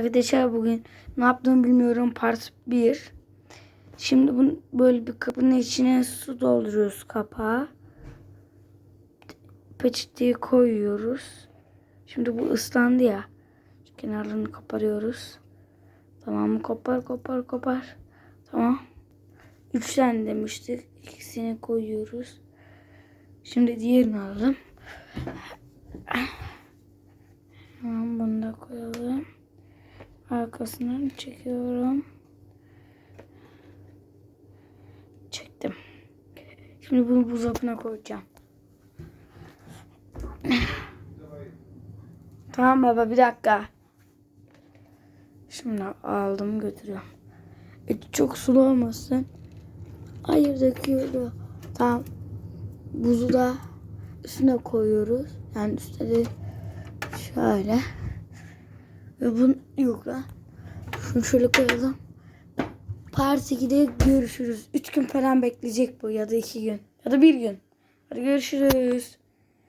Arkadaşlar bugün ne yaptığımı bilmiyorum part 1. Şimdi bunu böyle bir kapının içine su dolduruyoruz kapağı. Peçeteyi koyuyoruz. Şimdi bu ıslandı ya. Kenarlarını koparıyoruz. Tamam mı? Kopar kopar kopar. Tamam. Üç tane demiştik. İkisini koyuyoruz. Şimdi diğerini alalım. Tamam bunu da koyalım. Arkasından çekiyorum. Çektim. Şimdi bunu buzdolabına koyacağım. Tamam baba bir dakika. Şimdi aldım götürüyorum. Et çok sulu olmasın. Hayır döküyorum. Tamam. Buzu da üstüne koyuyoruz. Yani üstüne de şöyle. Ve bunu yok lan. Şunu şöyle koyalım. Part 2'de görüşürüz. 3 gün falan bekleyecek bu ya da 2 gün. Ya da 1 gün. Hadi görüşürüz.